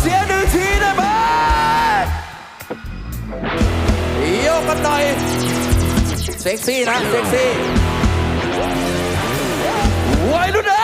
เสียงหนึ่งทีได้ไหมโยกกันหน่อย เซ็กซี่นะ เซ็กซี่ไว้รุ่นเ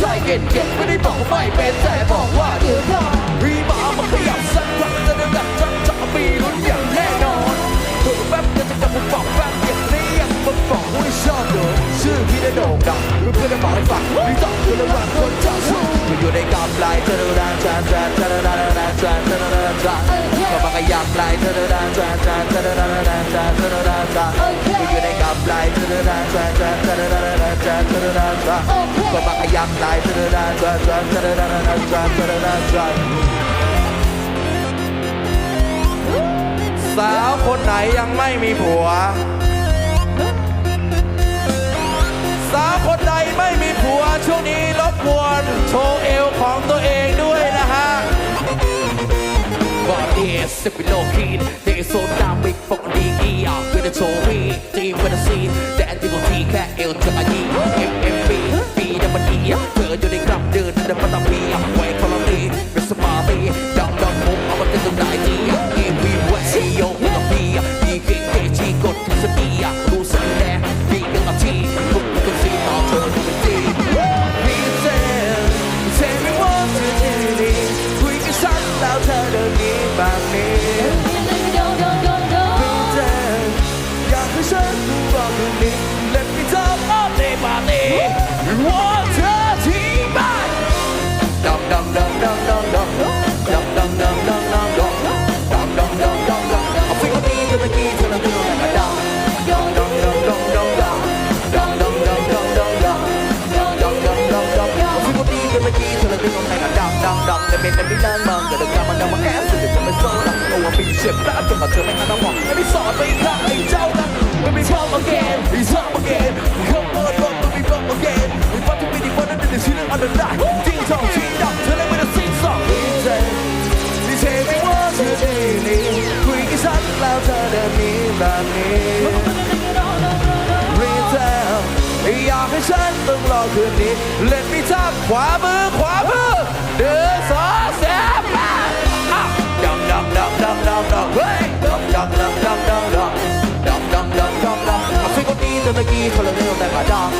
ใจเย็นเย็นไม่ได้บอกว่าไม่เป็นแต่บอกว่าเดี๋ยวก่อนรีบมามาขยับสักพักจะได้ดับจังจะมีลุ้นอย่างแน่นอนเพิ่งแป๊บเดียวจะกลับมาบอกแป๊บอย่างนี้ยังมาบอกว่าชอบเธอชื่อพี่ได้โด่งดังเพื่อนได้บอกให้ฟังพี่ต้องคือระหว่างคนเจ้าชู้อยู่ในกำไรเธอเดินทางจานจานเธอเดินทางจานจานเธอเดินทางจานมาขยับไหลเธอเดินทางจานจานเธอเดินทางจานจานเธอเดินทางจานอยู่ในกำ ไรเธอเดินทางจานจานเธอเดินทางจานเธอเดินทางจานก็มาขยับไหลเธอเดินทางจานจานเธอเดินทางจานเธอเดินทางจานสาวคนไหนยังไม่มีผัว สาวคนใดไม่มีผัว ช่วงนี้รบกวนโชว์เอวของตัวเองด้วยนะฮะ Body is sipping low key They so damn big for the E out with a Tory Team รนซีแต่อันที่ผมพีแค่เอลเธออายี MMP ปีดับเบิลอีเธออยู่ในกลับเดินแต่ไม่ต้องพี mình em biết đang mong Giờ được ra mà đang mong em Giờ được cho mình sơ lắm Ôi anh bình chiếm đã Cho mà chờ mình đang mong Em biết sợ với lại อยากให้ฉันต้องรอคืนนี้ เล่นมีทับขวามือขวามือเดินสองสามอะอะดองดองดองดองดองดองเฮ้ยดองดองดองดองดองดองดองดองดองดองดองเอาฟิกคนนี้ตัวตะกี้คนละเรื่องแต่ก็ดองดอง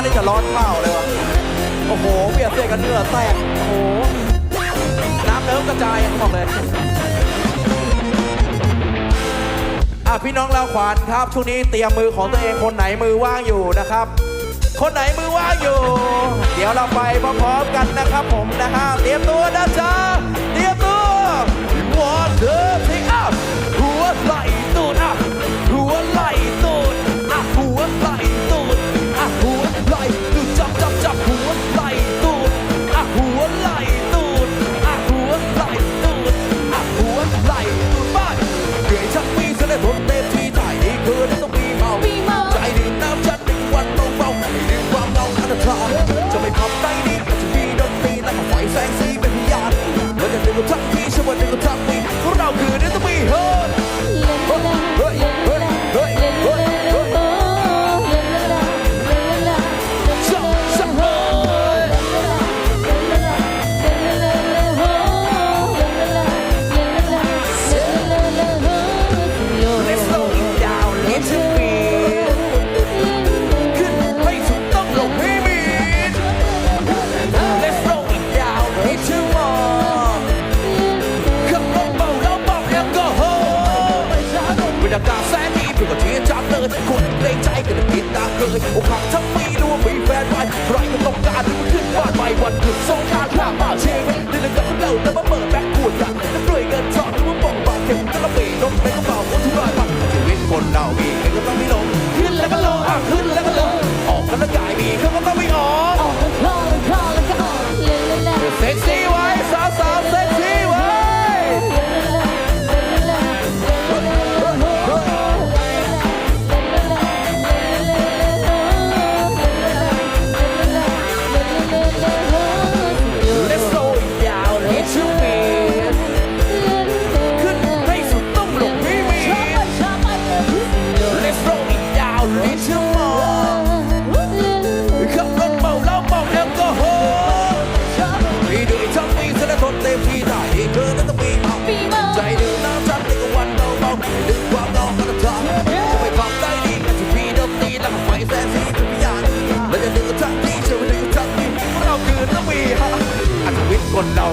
น้านี่จะร้อนเปล่าเลยวะโอ้โหเบียดเสียกันเหงื่อแตกโอ้โหน้ำเนิ้มกระจายอย่าบอกเลยอะพี่น้องเราขวานครับช่วงนี้เตรียมมือของตัวเองคนไหนมือว่างอยู่นะครับ คนไหนมือว่างอยู่ เดี๋ยวเราไปพร้อมๆกันนะครับผมนะฮะเตรียมตัวนะจ๊ะ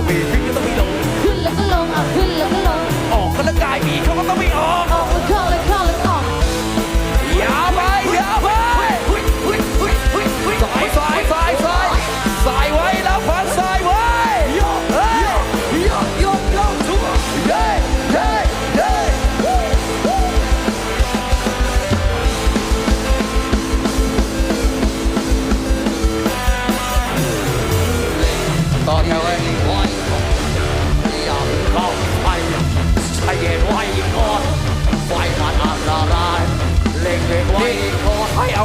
we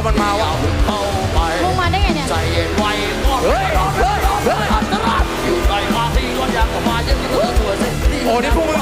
มันมาวะเข้าไปลงมาได้ไงเนี่ย ใจเย็นไว้เฮ้ยเฮ้ยเฮ้ยอัตราอยู่ในภาที่ร้อนยากมาเยอะที่ตัวเส้โอ้นี่พุ่ง